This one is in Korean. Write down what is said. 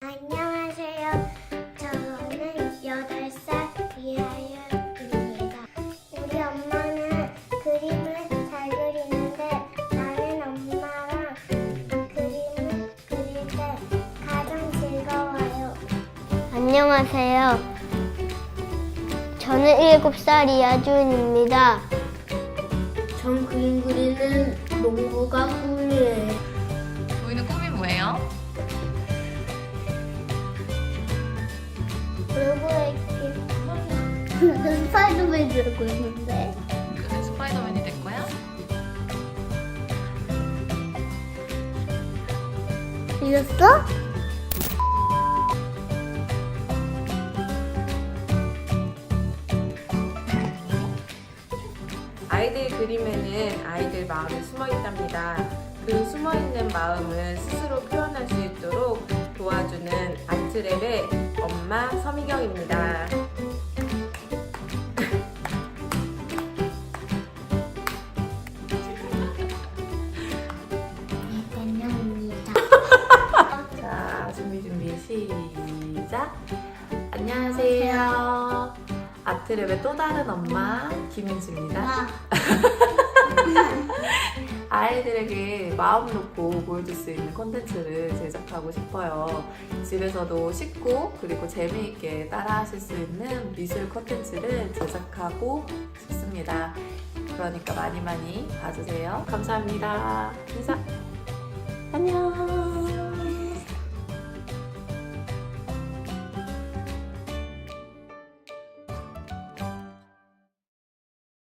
안녕하세요. 저는 8살 이하윤입니다. 우리 엄마는 그림을 잘 그리는데 나는 엄마랑 그림을 그릴 때 가장 즐거워요. 안녕하세요. 저는 7살 이하준입니다. 전 그림 그리는 농구가 그리고 스파이더맨 들고 있는데 스파이더맨이 될 거야? 이겼어? 아이들 그림에는 아이들 마음이 숨어 있답니다. 그 숨어 있는 마음을 스스로 표현할 수 있도록 도와주는 아트랩의 엄마 서미경입니다. 대변입니다. 자, 준비 준비 시작. 안녕하세요. 아트랩의 또 다른 엄마 김민주입니다. 아이들에게 마음 놓고 보여줄 수 있는 콘텐츠를 제작하고 싶어요. 집에서도 쉽고 그리고 재미있게 따라 하실 수 있는 미술 콘텐츠를 제작하고 싶습니다. 그러니까 많이 많이 봐주세요. 감사합니다. 인사.